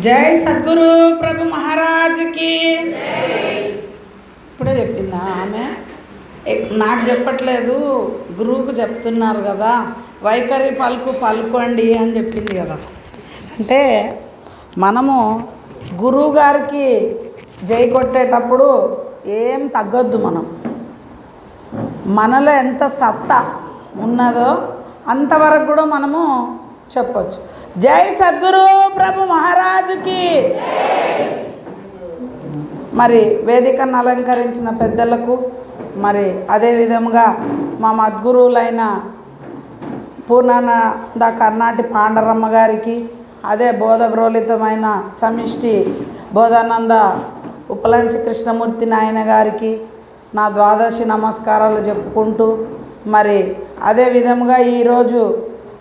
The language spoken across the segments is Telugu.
జై సద్గురు ప్రభు మహారాజుకి. ఇప్పుడే చెప్పిందా ఆమె? ఎక్- నాకు చెప్పట్లేదు. గురువుకు చెప్తున్నారు కదా. వైఖరి పలుకు పలుకోండి అని చెప్పింది కదా. అంటే మనము గురువు గారికి జై కొట్టేటప్పుడు ఏం తగ్గొద్దు మనం. మనలో ఎంత సత్తా ఉన్నదో అంతవరకు కూడా మనము చెప్పచ్చు. జై సద్గురు ప్రభు మహారాజుకి. మరి వేదికను అలంకరించిన పెద్దలకు మరి అదే విధముగా మా మద్గురువులైన పూర్ణానంద కర్ణాటి పాండరమ్మ గారికి అదే బోధగ్రోలితమైన సమిష్టి బోధానంద ఉపలంచి కృష్ణమూర్తి నాయన గారికి నా ద్వాదశి నమస్కారాలు చెప్పుకుంటూ మరి అదే విధముగా ఈరోజు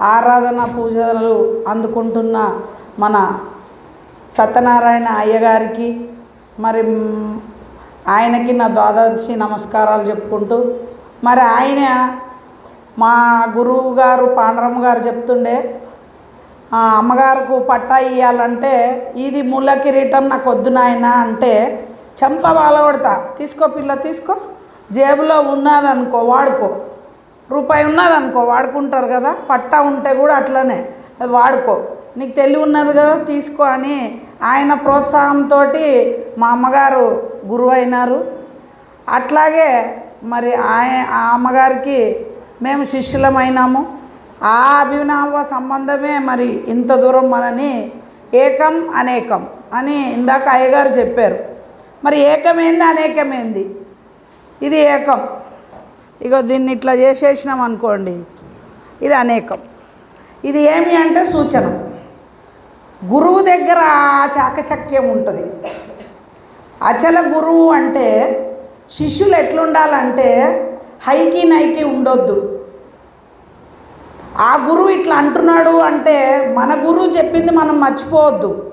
ఆరాధన పూజలు అందుకుంటున్న మన సత్యనారాయణ అయ్యగారికి మరి ఆయనకి నా ద్వాదశి నమస్కారాలు చెప్పుకుంటూ మరి ఆయన మా గురువు గారు పాండరమ్మ గారు చెప్తుండే అమ్మగారికి అమ్మగారుకు పట్టా ఇవ్వాలంటే ఇది ముళ్ళ కిరీటం నాకు వద్దు నాయన అంటే చంప బాలగొడతా. తీసుకో పిల్ల తీసుకో. జేబులో ఉన్నదనుకో వాడుకో. రూపాయి ఉన్నదనుకో వాడుకుంటారు కదా. పట్టా ఉంటే కూడా అట్లనే. అది వాడుకో. నీకు తెలివి ఉన్నది కదా తీసుకో అని ఆయన ప్రోత్సాహంతో మా అమ్మగారు గురువైనారు. అట్లాగే మరి ఆయన ఆ అమ్మగారికి మేము శిష్యులమైనాము. ఆ అభినవ సంబంధమే మరి ఇంత దూరం మనని ఏకం అనేకం అని ఇందాక అయ్యగారు చెప్పారు. మరి ఏకమేంది అనేకమేంది? ఇది ఏకం. ఇగో దీన్ని ఇట్లా చేసేసినాం అనుకోండి ఇది అనేకం. ఇది ఏమి అంటే సూచన. గురువు దగ్గర చాకచక్యం ఉంటుంది. అచల గురువు అంటే శిష్యులు ఎట్లుండాలంటే హైకి నైకి ఉండొద్దు. ఆ గురువు ఇట్లా అంటున్నాడు అంటే మన గురువు చెప్పింది మనం మర్చిపోవద్దు.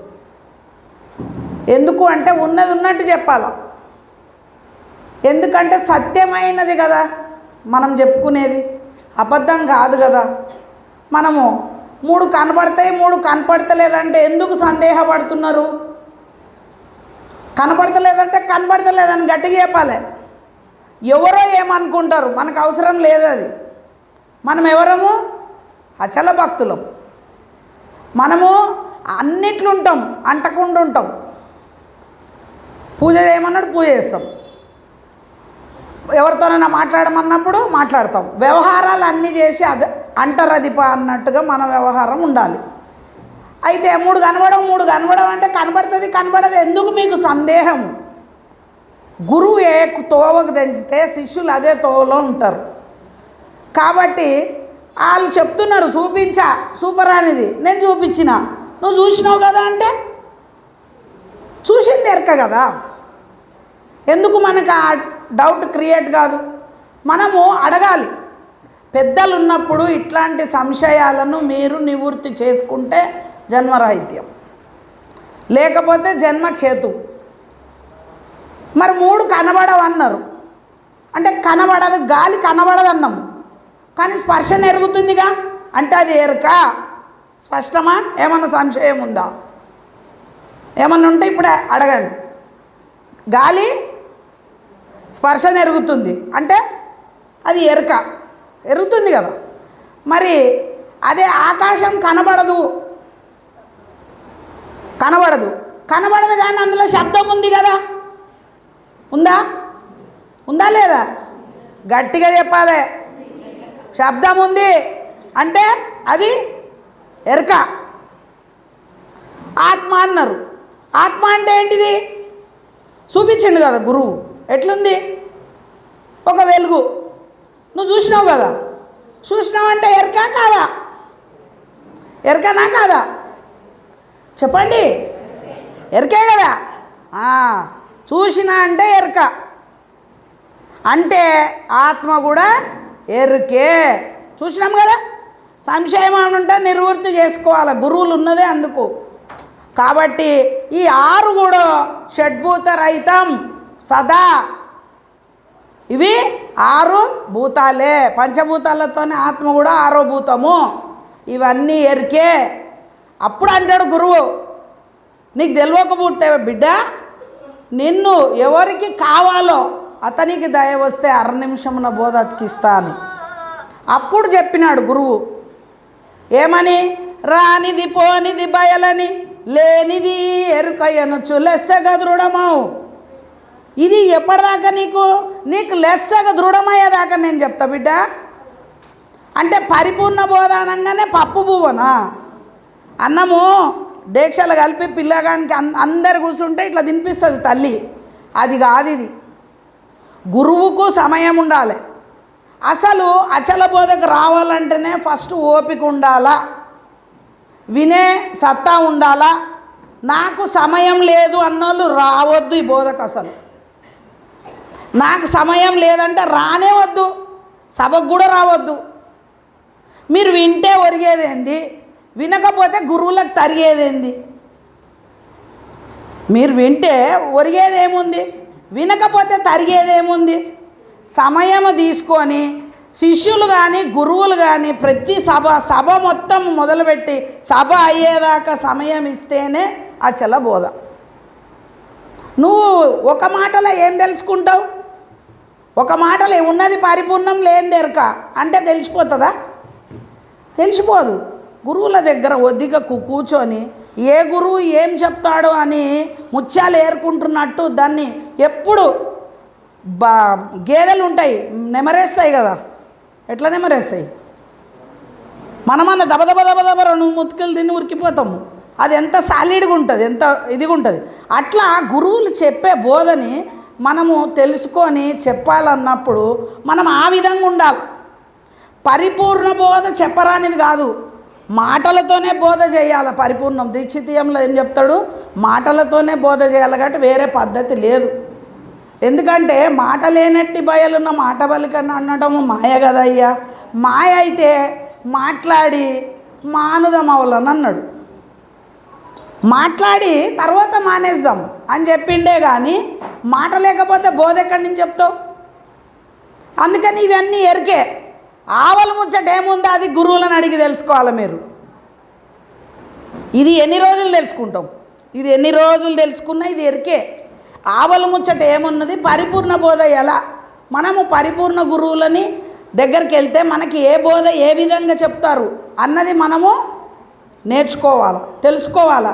ఎందుకు అంటే ఉన్నది ఉన్నట్టు చెప్పాల. ఎందుకంటే సత్యమైనది కదా. మనం చెప్పుకునేది? అబద్ధం కాదు కదా. మనము మూడు కనబడతాయి మూడు కనపడతలేదంటే ఎందుకు సందేహపడుతున్నారు? కనపడతలేదంటే కనపడతలేదని గట్టిగా చెప్పాలి. ఎవరో ఏమనుకుంటారు? మనకు అవసరం లేదు అది. మనం ఎవరము? అచల భక్తులం. మనము అన్నిట్లుంటాం అంటకుండా ఉంటాం పూజ చేయమన్నాడు పూజ చేస్తాం. ఎవరితోనైనా మాట్లాడమన్నప్పుడు మాట్లాడతాం. వ్యవహారాలు అన్నీ చేసి అది అంటరదిప అన్నట్టుగా మన వ్యవహారం ఉండాలి. అయితే మూడు కనబడవు మూడు కనబడవు అంటే కనబడుతుంది కనబడదు. ఎందుకు మీకు సందేహం? గురువు ఏ తోవకు తెంచితే శిష్యులు అదే తోవలో ఉంటారు. కాబట్టి వాళ్ళు చెప్తున్నారు చూపించా సూపర్ అనేది నేను చూపించిన. నువ్వు చూసినావు కదా అంటే? చూసింది ఎరక కదా? ఎందుకు మనకు ఆ డౌట్ క్రియేట్ కాదు. మనము అడగాలి. పెద్దలు ఉన్నప్పుడు ఇట్లాంటి సంశయాలను మీరు నివృత్తి చేసుకుంటే జన్మరాహిత్యం. లేకపోతే జన్మఖేతు మరి మూడు కనబడవన్నారు. అంటే కనబడదు గాలి కనబడదన్నాము. కానీ స్పర్శ నెరుగుతుందిగా? అంటే అది ఎరుక. స్పష్టమా? ఏమన్నా సంశయం ఉందా? ఏమన్నా ఉంటే ఇప్పుడే అడగండి. గాలి స్పర్శ నెరుగుతుంది. అంటే అది ఎరుక. ఎరుగుతుంది కదా. మరి అదే ఆకాశం కనబడదు. కనబడదు. కనబడదు కానీ అందులో శబ్దం ఉంది కదా. ఉందా? ఉందా లేదా? గట్టిగా చెప్పాలి. శబ్దం ఉంది. అంటే అది ఎరక. ఆత్మ అన్నారు. ఆత్మ అంటే ఏంటిది? చూపించిండు కదా గురువు. ఎట్లుంది? ఒక వెలుగు. నువ్వు చూసినావు కదా? చూసినావు అంటే ఎరక కాదా? ఎరకనా కాదా? చెప్పండి. ఎరకే కదా? చూసినా అంటే ఎరక. అంటే ఆత్మ కూడా ఎరుకే. చూసినాం కదా? సంశయం అని ఉంటే నిర్వృత్తి చేసుకోవాలి. గురువులు ఉన్నదే అందుకు. కాబట్టి ఈ ఆరు కూడా షడ్భూత రహితం. సదా. ఇవి ఆరు భూతాలే. పంచభూతాలతోనే ఆత్మ కూడా ఆరో భూతము. ఇవన్నీ ఎరికే. అప్పుడు అంటాడు గురువు నీకు తెలియక బిడ్డ నిన్ను ఎవరికి కావాలో అతనికి దయ వస్తే అర నిమిషమున బోధ అతికిస్తా అని అప్పుడు చెప్పినాడు గురువు ఏమని? రానిది పోనిది బయలని లేనిది ఎరుకయ్యను చులెస్సగా దృఢమవు ఇది ఎప్పటిదాకా నీకు? నీకు లెస్సగా దృఢమయ్యేదాకా నేను చెప్తా బిడ్డ. అంటే పరిపూర్ణ బోధ పప్పు పువ్వనా అన్నము దీక్షలు కలిపి పిల్లగానికి అం- అందరు కూర్చుంటే ఇట్లా తినిపిస్తుంది తల్లి. అది కాదు ఇది. గురువుకు సమయం ఉండాలి. అసలు అచల బోధకు రావాలంటేనే ఫస్ట్ ఓపిక ఉండాలా? వినే సత్తా ఉండాలా? నాకు సమయం లేదు అన్నోళ్ళు రావద్దు ఈ బోధకు అసలు. నాకు సమయం లేదంటే రానే వద్దు. సభకు కూడా రావద్దు. మీరు వింటే ఒరిగేదేంది వినకపోతే గురువులకు తరిగేదేంది మీరు వింటే ఒరిగేదేముంది వినకపోతే తరిగేదేముంది సమయం తీసుకొని శిష్యులు కానీ గురువులు కానీ ప్రతి సభ సభ మొత్తం మొదలుపెట్టి సభ అయ్యేదాకా సమయం ఇస్తేనే అచల బోధ. నువ్వు ఒక మాటలో ఏం తెలుసుకుంటావు? ఒక మాటలే ఉన్నది పరిపూర్ణం లేని అంటే తెలిసిపోతుందా? తెలిసిపోదు. గురువుల దగ్గర ఒద్దిగా కు- కూర్చొని ఏ గురువు ఏం చెప్తాడో అని ముత్యాలు ఏరుకుంటున్నట్టు దాన్ని ఎప్పుడు బా గేదెలు ఉంటాయి నెమరేస్తాయి కదా. ఎట్లా నెమరేస్తాయి? మనమన్న దబ దబ దబ దబ రెండు ముతుకులు తిని ఉరికిపోతాము. అది ఎంత సాలిడ్గా ఉంటుంది ఎంత ఇదిగా ఉంటుంది అట్లా గురువులు చెప్పే బోధని మనము తెలుసుకొని చెప్పాలన్నప్పుడు మనం ఆ విధంగా ఉండాలి. పరిపూర్ణ బోధ చెప్పరానిది కాదు. మాటలతోనే బోధ చేయాలి పరిపూర్ణం. దీక్షితీయంలో ఏం చెప్తాడు? మాటలతోనే బోధ చేయాలి కాబట్టి వేరే పద్ధతి లేదు. ఎందుకంటే మాట లేనట్టి బయలున్న మాట బలికన్నా అనడం మాయ కదయ్యా. మాయ అయితే మాట్లాడి మానుదం అవలని అన్నాడు మాట్లాడి తర్వాత మానేద్దాం. అని చెప్పిండే కానీ మాట లేకపోతే బోధ ఎక్కడి నుంచి చెప్తావు? అందుకని ఇవన్నీ ఎరికే. ఆవల ముచ్చట ఏముందో? అది గురువులను అడిగి తెలుసుకోవాలి మీరు. ఇది ఎన్ని రోజులు తెలుసుకుంటాం? ఇది ఎన్ని రోజులు తెలుసుకున్నా ఇది ఎరికే. ఆవల ముచ్చట ఏమున్నది? పరిపూర్ణ బోధ ఎలా? మనము పరిపూర్ణ గురువులని దగ్గరికి వెళ్తే మనకి ఏ బోధ ఏ విధంగా చెప్తారు అన్నది మనము నేర్చుకోవాలి తెలుసుకోవాలా?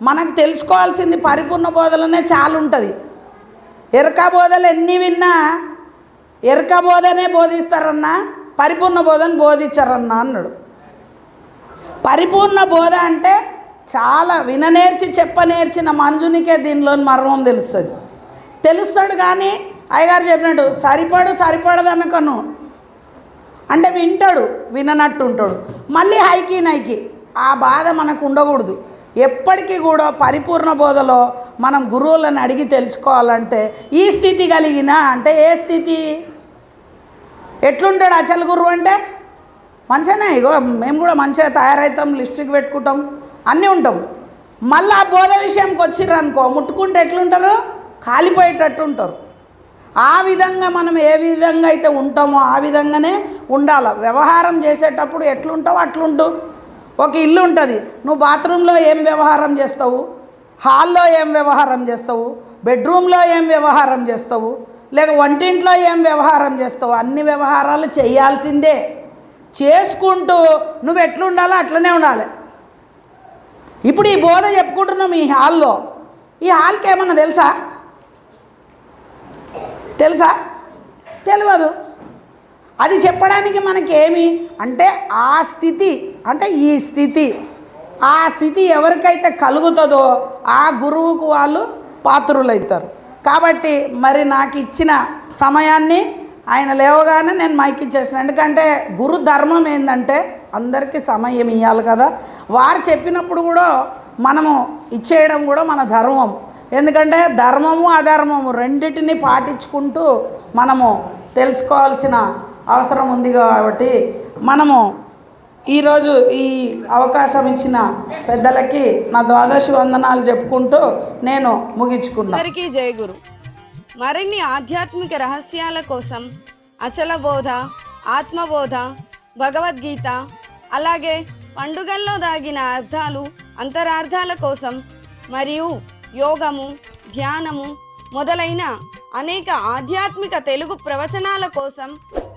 మనకు తెలుసుకోవాల్సింది పరిపూర్ణ బోధలనే చాలా ఉంటుంది ఎరక బోధలు ఎన్ని విన్నా ఎరక బోధనే బోధిస్తారన్నా పరిపూర్ణ బోధను బోధించారన్నా అన్నాడు. పరిపూర్ణ బోధ అంటే చాలా విననేర్చి చెప్పనేర్చిన మంజునికే దీనిలోని మర్మం తెలుస్తుంది. తెలుస్తాడు కానీ అయ్యగారు చెప్పినట్టు సరిపడు సరిపడదనకను. అంటే వింటాడు విననట్టు ఉంటాడు మళ్ళీ హైకి నైకి ఆ బాధ మనకు ఉండకూడదు. ఎప్పటికీ కూడా పరిపూర్ణ బోధలో మనం గురువులను అడిగి తెలుసుకోవాలంటే ఈ స్థితి కలిగిన అంటే ఏ స్థితి? ఎట్లుంటాడు అచల గురువు అంటే? మంచిగానే ఇగో మేము కూడా మంచిగా తయారవుతాం లిప్స్టిక్ పెట్టుకుంటాం అన్నీ ఉంటాం. మళ్ళీ ఆ బోధ విషయంకి వచ్చిర్రు అనుకో ముట్టుకుంటే ఎట్లుంటారు? కాలిపోయేటట్టు ఉంటారు. ఆ విధంగా మనం ఏ విధంగా అయితే ఉంటామో ఆ విధంగానే ఉండాలి. వ్యవహారం చేసేటప్పుడు ఎట్లుంటావు అట్లుంటు ఒక ఇల్లు ఉంటుంది. నువ్వు బాత్రూంలో ఏం వ్యవహారం చేస్తావు? హాల్లో ఏం వ్యవహారం చేస్తావు? బెడ్రూమ్లో ఏం వ్యవహారం చేస్తావు? లేక వంటింట్లో ఏం వ్యవహారం చేస్తావు? అన్ని వ్యవహారాలు చేయాల్సిందే. చేసుకుంటూ నువ్వు ఎట్లుండాలో అట్లనే ఉండాలి. ఇప్పుడు ఈ బోధ చెప్పుకుంటున్నాం ఈ హాల్లో. ఈ హాల్కి ఏమన్నా తెలుసా? తెలుసా? తెలియదు. అది చెప్పడానికి మనకేమి? అంటే ఆ స్థితి అంటే ఈ స్థితి. ఆ స్థితి ఎవరికైతే కలుగుతుందో ఆ గురువుకు వాళ్ళు పాత్రులవుతారు కాబట్టి మరి నాకు ఇచ్చిన సమయాన్ని ఆయన లేవగానే నేను మైక్ ఇచ్చేసిన. ఎందుకంటే గురు ధర్మం ఏంటంటే అందరికీ సమయం ఇవ్వాలి కదా. వారు చెప్పినప్పుడు కూడా మనము ఇచ్చేయడం కూడా మన ధర్మం. ఎందుకంటే ధర్మము అధర్మము రెండింటిని పాటించుకుంటూ మనము తెలుసుకోవాల్సిన అవసరం ఉంది కాబట్టి మనము ఈరోజు ఈ అవకాశం ఇచ్చిన పెద్దలకి నా ద్వాదశి వందనాలు చెప్పుకుంటూ నేను ముగించుకున్నాను అందరికీ జయ గురు. మరిన్ని ఆధ్యాత్మిక రహస్యాల కోసం అచల బోధ ఆత్మబోధ భగవద్గీత అలాగే పండుగల్లో దాగిన అర్థాలు అంతరార్థాల కోసం మరియు యోగము ధ్యానము మొదలైన అనేక ఆధ్యాత్మిక తెలుగు ప్రవచనాల కోసం